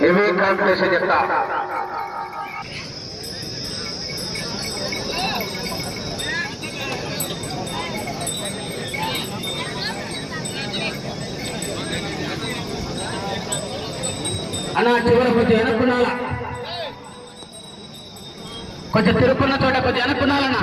Heavy competition చెప్తా? అలా చివరి కొంచెం వెనక్కున్నాలా కొంచెం తిరుక్కున్న చోట కొంచెం వెనక్కున్నాలన్నా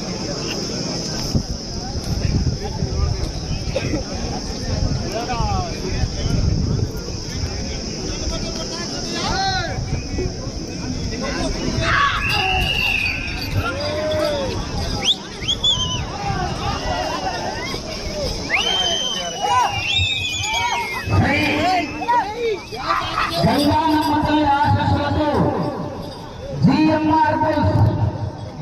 గంగానమ్మతల్లి ఆశస్సులతో GMR bulls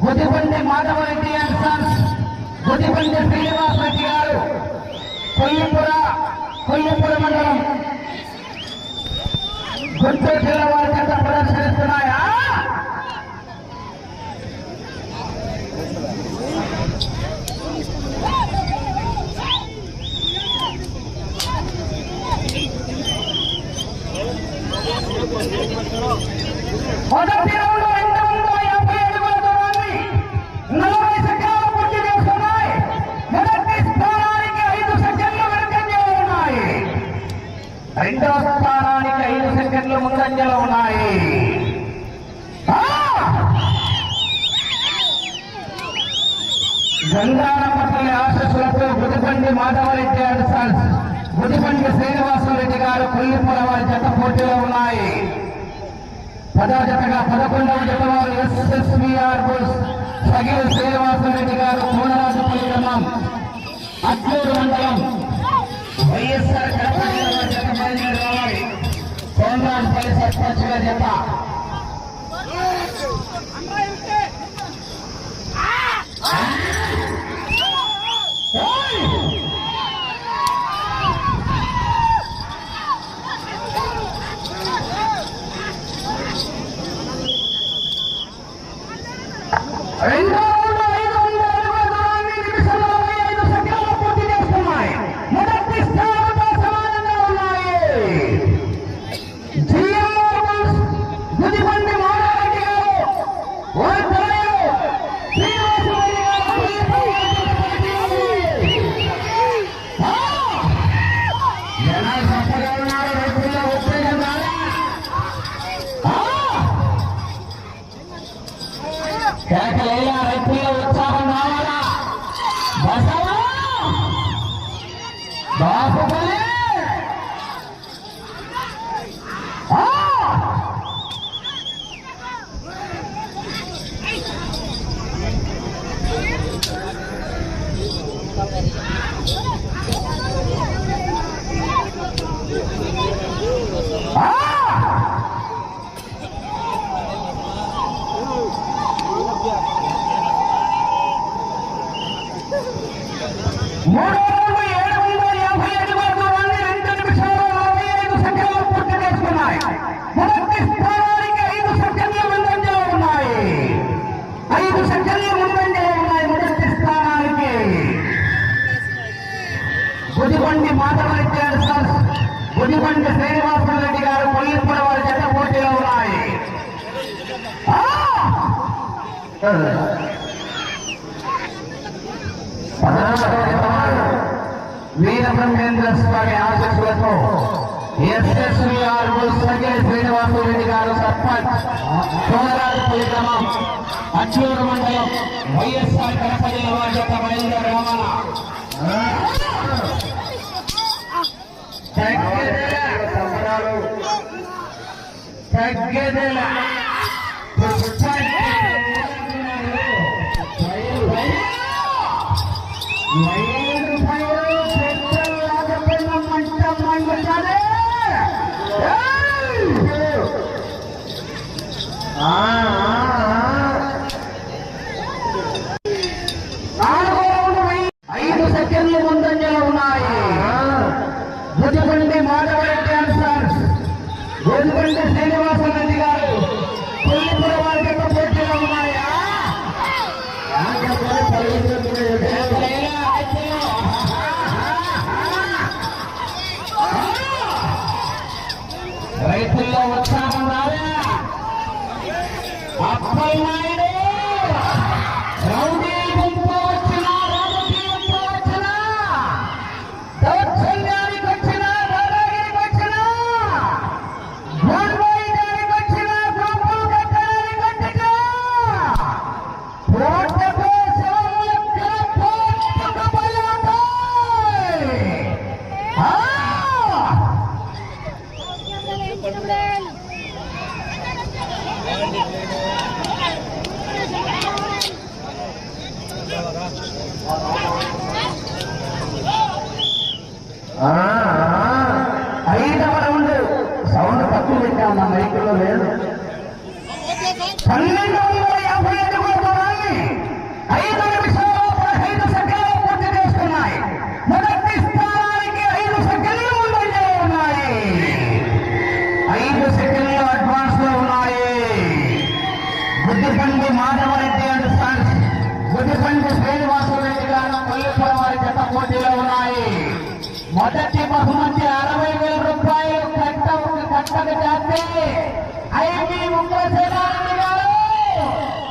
Gudibandi Madhavareddy and sons Gudibandi Srinivas Reddy గారు కొల్లిపుర కొల్లిపుర మండలం గుంటూరు సెకండ్లు ఉన్నాయి ఆ! పట్టణ ఆశస్సులతో గుదిబండి మాధవరెడ్డి అండ్ సన్స్ గుదిబండి శ్రీనివాసరెడ్డి గారు కొల్లిపుర వారి జత పోటీలో ఉన్నాయి పదో జతగా పదకొండవ జత వారు ఎస్ఎస్విఆర్ బుల్స్ సగిలి శ్రీనివాసరెడ్డి గారు కోనరాజపల్లి గ్రామం అట్లూరు మండలం వైఎస్ఆర్ కోనరాజపల్లి సర్పంచ్ గారి వీరబ్రహ్మేంద్ర స్వామి ఆశస్సులతో ఎస్ఎస్విఆర్ శ్రీనివాసు రెడ్డి గారు సర్పంచ్ సోదరాజపల్లి గ్రామం అచ్చూరు మండలం వైఎస్ఆర్ కడప జిల్లా వారి యొక్క బయలుదేరి రవాణా తగ్గేదేలా ఆ I'm yang ada? Madhavareddy and sons Gudipalli Srinivasareddy గారు కొల్లేశ్వర వారి జత పోటీలో ఉన్నాయి మొదటి బహుమతి అరవై వేల రూపాయలు కట్టకు కట్టకు చేస్తే ఐదు ముప్పై గారు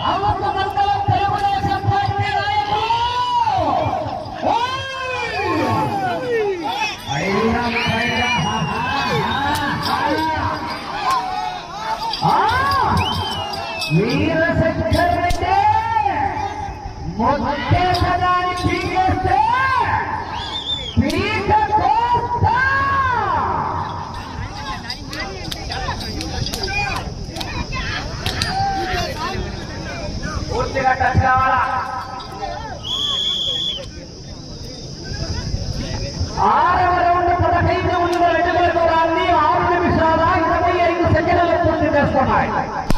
అమృత మండలం తెలుగుదేశం పార్టీ నాయకులు మీరే పూర్తిగా టచ్ కావాలా ఆరవ రౌండ్ పదహైదు ఆరు నిమిషాల ఇరవై ఐదు సెకండ్లు పూర్తి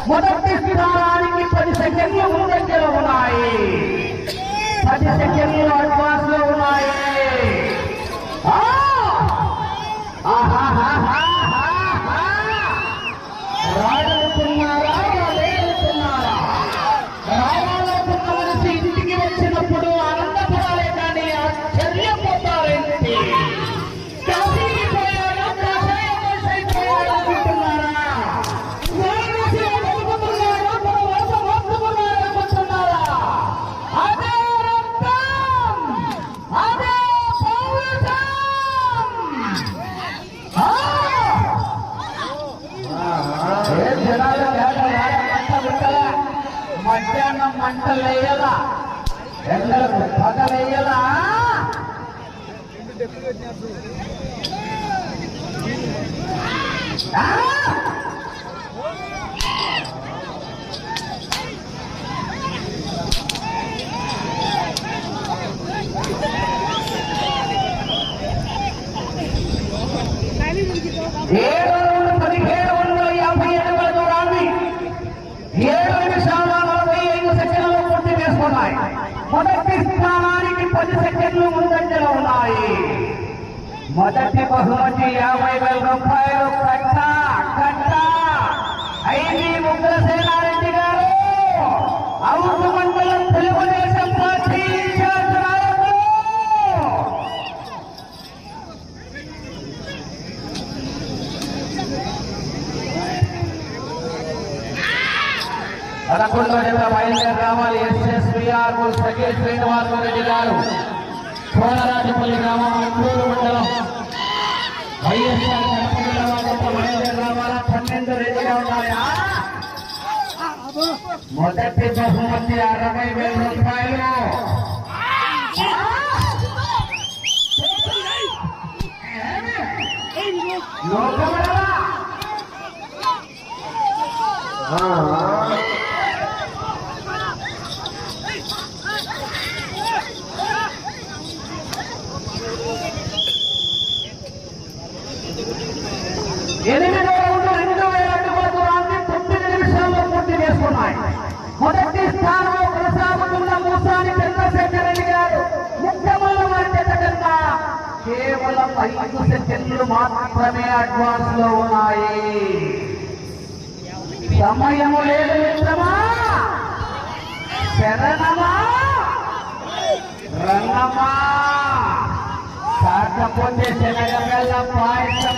మొదటి స్థానానికి పది సెకండ్లు ముందంజలో ఉన్నాయి. Hadi Zekeriye Alpaslı మొదటి బహుమతి యాభై వేల రూపాయలు. కట్ట కట్ట. ఐదు ముగ్గులసేనారెడ్డి గారు అవును మండలం తెలుగుదేశం పార్టీ పదకొండో నెల బయలుదేరి రావాలి. ఎస్ఎస్ విఆర్ శ్రీనివాసరెడ్డి గారు. కోనరాజపల్లి గ్రామం మొదటి బహుమతి అరవై వేల రూపాయలు లోకమరా మొదటి స్థానంలో కొనసాగుతున్న మూసాని చంద్రశేఖర రెడ్డి గారు కేవలం ఐదు సెకండ్లు మాత్రమే అడ్వాన్స్లో ఉన్నాయి. సమయం లేదు మిత్రమా. శరణమా. రంగమా. కాకపోతే శనగ వెళ్ళ పాయసం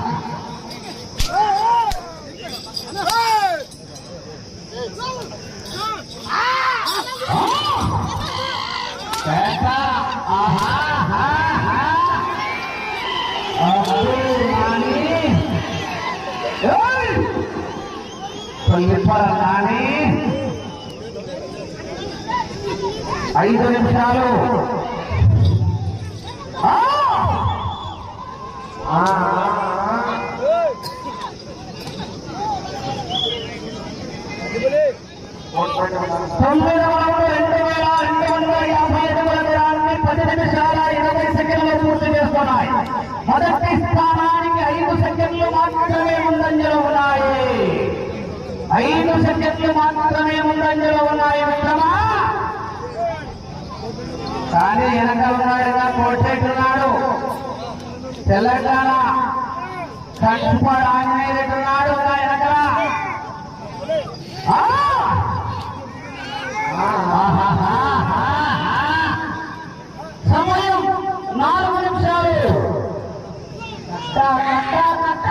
కొయ్యప్పర నాని ఐదు నిమిషాలు ఆ! ఆ, ఆ, ఆ. తొమ్మిదవ రౌండ్ రెండు వేల రెండు వందల యాభై అడుగుల దూరాన్ని పది నిమిషాల ఇరవై సెకండ్లు పూర్తి చేసుకున్నాయి మొదటి ఐదు సెకండ్లు మాత్రమే ముందంజలో ఉన్నాయి మిత్రమా? కానీ వెనక ఉన్నాడుగా కోటెట్టున్నాడు తెలంగాణ కట్టుపాడు ఆంజనేయుడున్నాడు రెడ్డి సమయం నాలుగు నిమిషాలు. కట్ట, కట్ట, కట్ట.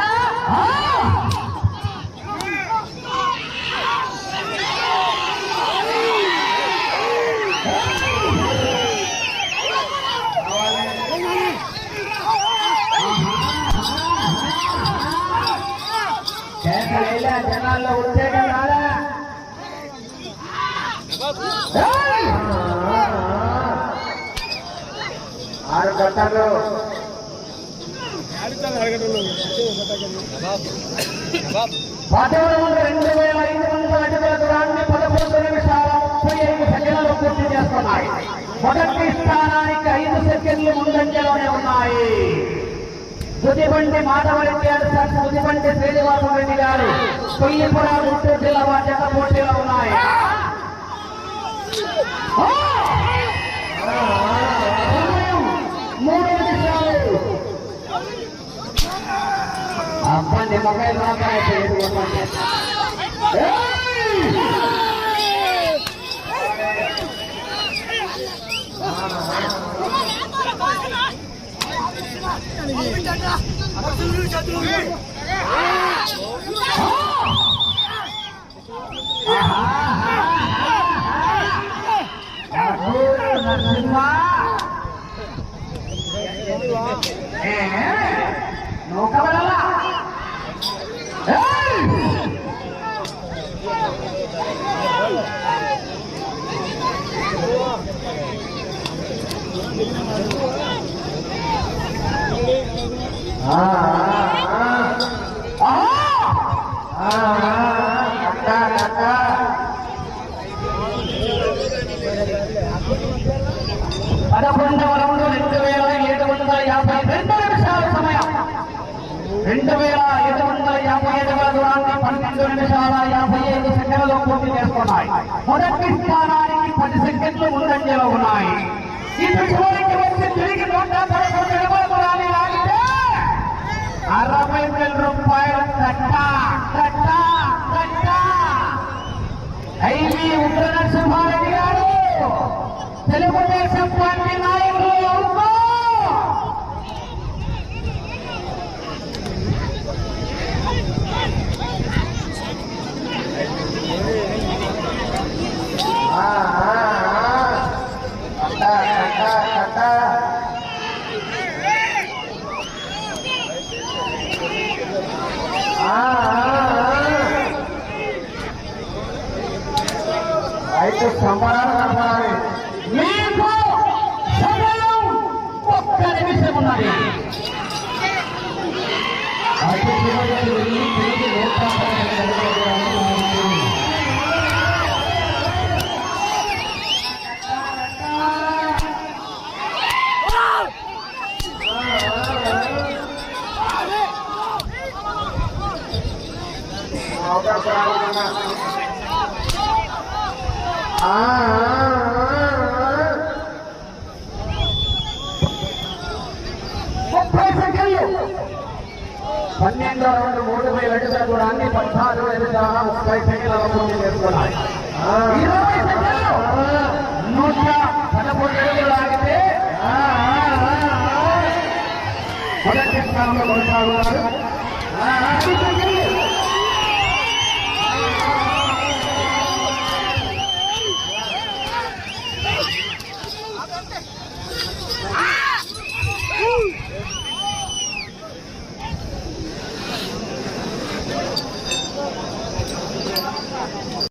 ఆరు పదమూడు రెండు వేల ఐదు వందల అడుగుల దూరాన్ని పదమూడు నిమిషాల ముప్పై ఐదు సెకండ్లు పూర్తి చేస్తున్నాయి. మొదటి స్థానానికి ఐదు సెకండ్లు ముందంజలోనే ఉన్నాయి. తుదిబండి మాధవరెడ్డి గారు సార్ తుదిబండి శ్రీనివాస రెడ్డి గారు కొయ్యపుర గుంటూరు జిల్లా వారి పోటీలో ఉన్నాయి ఆ! సమయం మూడు నిమిషాలు అబ్బా నిమ్మకాయ రాకపోతే నరసింహ ఏ? నౌకబడలా? Ah. రెండు నిమిషాల యాభై ఐదు సెకండ్లు పూర్తి చేసుకున్నాయి. మొదటి స్థానానికి పది సెకండ్లు ముందంజలో ఉన్నాయి. ఇటు చివరికి వచ్చి తిరిగి నూట పదకొండు అరవై వేల రూపాయల కట్ట కట్ట కట్ట ఐవి ఉగ్ర నరసింహారెడ్డి గారు తెలుగుదేశం పార్టీ నాయకులు কোথায় নোটটা সাদা পড়ে গেল আগে ওরা চেষ্টা আমরা করতে পারব